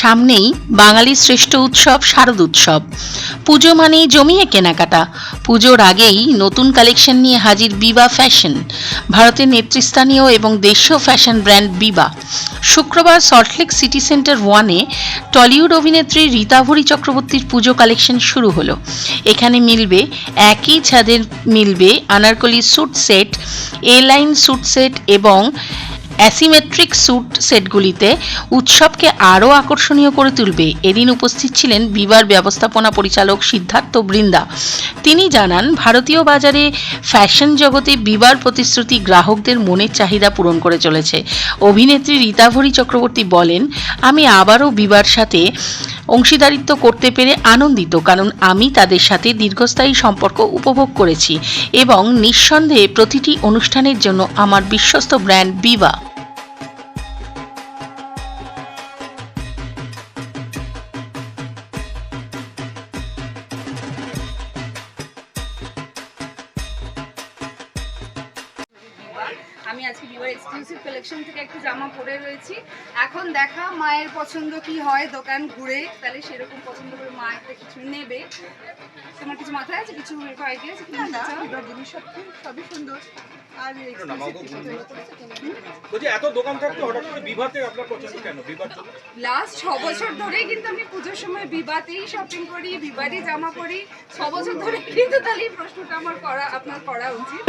সামনেই বাঙালির শ্রেষ্ঠ উৎসব, শারদ উৎসব। পুজো মানেই জমিয়ে কেনাকাটা। পুজোর আগেই নতুন কালেকশন নিয়ে হাজির বিবা ফ্যাশন। ভারতের নেতৃস্থানীয় এবং দেশীয় ফ্যাশন ব্র্যান্ড বিবা শুক্রবার সল্টলেক সিটি সেন্টার ওয়ানে টলিউড অভিনেত্রী রীতাভরি চক্রবর্তীর পুজো কালেকশন শুরু হলো। এখানে মিলবে একই ছাদের, মিলবে Anarkali suit set, A line suit set এবং অ্যাসিমেট্রিক স্যুট সেটগুলিতে উৎসবকে আরও আকর্ষণীয় করে তুলবে। এদিন উপস্থিত ছিলেন বিবার ব্যবস্থাপনা পরিচালক সিদ্ধার্থ বৃন্দা। তিনি জানান, ভারতীয় বাজারে ফ্যাশন জগতে বিবার প্রতিশ্রুতি গ্রাহকদের মনের চাহিদা পূরণ করে চলেছে। অভিনেত্রী রীতাভরি চক্রবর্তী বলেন, আমি আবারও বিবার সাথে অংশীদারিত্ব করতে পেরে আনন্দিত, কারণ আমি তাদের সাথে দীর্ঘস্থায়ী সম্পর্ক উপভোগ করেছি এবং নিঃসন্দেহে প্রতিটি অনুষ্ঠানের জন্য আমার বিশ্বস্ত ব্র্যান্ড বিবা। আমি আজকে বিবার এক্সক্লুসিভ কালেকশন থেকে একটু জামা পরে রয়েছি। এখন দেখা মায়ের পছন্দ কি হয় দোকান ঘুরে তাহলে সেরকম পছন্দ করে মা একটা কিছু নেবে। তোমার কিছু মাথায় আছে? কিছু আইডিয়া আছে? নিতে সবই সুন্দর। আর এত দোকান থাকতে হঠাৎ করে বিভাতে আপনার পছন্দ কেন? বিভার লাস্ট ছ বছর ধরেই কিন্তু আমি পুজোর সময় বিবাতেই শপিং করি বিবারই জামা পরি। ছ বছর ধরে কিন্তু তাহলে এই প্রশ্নটা আমার করা আপনার করা উচিত।